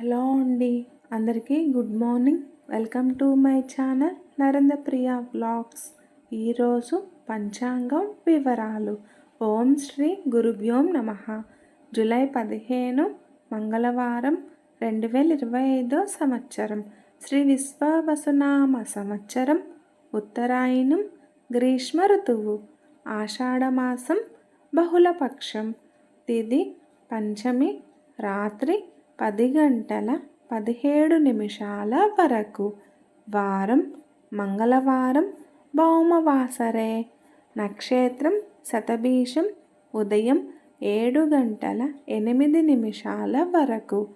Hello అండి. అందరికీ good morning. Welcome to my channel Narendra Priya blogs ఈరోజు పంచాంగం వివరాలు. ఓం శ్రీ గురుభ్యోం నమ. జూలై పదిహేను మంగళవారం రెండు వేల ఇరవై ఐదో సంవత్సరం. శ్రీ విశ్వవసునామ సంవత్సరం ఉత్తరాయణం గ్రీష్మ ఋతువు ఆషాఢమాసం బహుళపక్షం తిది పంచమి రాత్రి పది గంటల పదిహేడు నిమిషాల వరకు. వారం మంగళవారం భౌమవాసరే. నక్షత్రం శతభీషం ఉదయం ఏడు గంటల ఎనిమిది నిమిషాల వరకు.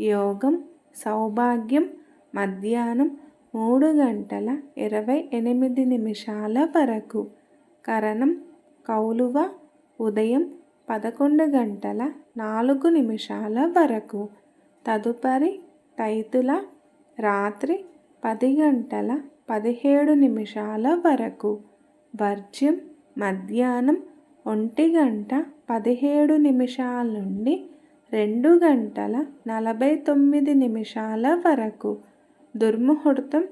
యోగం సౌభాగ్యం మధ్యాహ్నం మూడు గంటల ఇరవై ఎనిమిది నిమిషాల వరకు. కరణం కౌలువ ఉదయం పదకొండు గంటల నాలుగు నిమిషాల వరకు. తదుపరి రైతుల రాత్రి పది గంటల పదిహేడు నిమిషాల వరకు. వర్జ్యం మధ్యాహ్నం ఒంటి గంట పదిహేడు నిమిషాల నుండి రెండు గంటల నలభై తొమ్మిది నిమిషాల వరకు. దుర్ముహూర్తం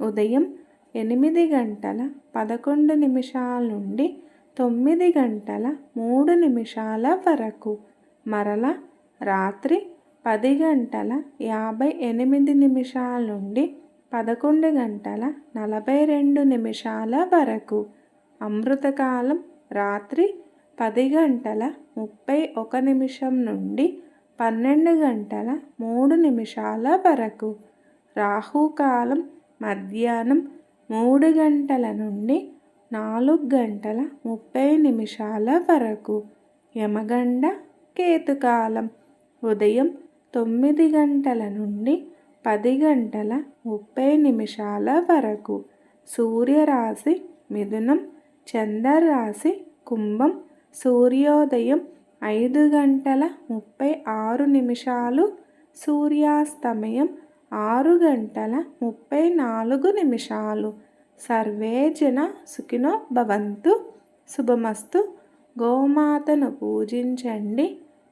ఉదయం ఎనిమిది గంటల పదకొండు నిమిషాల నుండి తొమ్మిది గంటల మూడు నిమిషాల వరకు. మరల రాత్రి పది గంటల యాభై ఎనిమిది నిమిషాల నుండి పదకొండు గంటల నలభై రెండు నిమిషాల వరకు. అమృతకాలం రాత్రి పది గంటల ముప్పై ఒక నిమిషం నుండి పన్నెండు గంటల మూడు నిమిషాల వరకు. రాహుకాలం మధ్యాహ్నం మూడు గంటల నుండి నాలుగు గంటల ముప్పై నిమిషాల వరకు. యమగండ కేతుకాలం ఉదయం తొమ్మిది గంటల నుండి పది గంటల ముప్పై నిమిషాల వరకు సూర్యరాశి మిథునం చంద్రరాశి కుంభం సూర్యోదయం ఐదు గంటల ముప్పై ఆరు నిమిషాలు సూర్యాస్తమయం ఆరు గంటల ముప్పై నాలుగు నిమిషాలు. సర్వే జన సుఖినో భవంతు. శుభమస్తు. గోమాతను పూజించండి.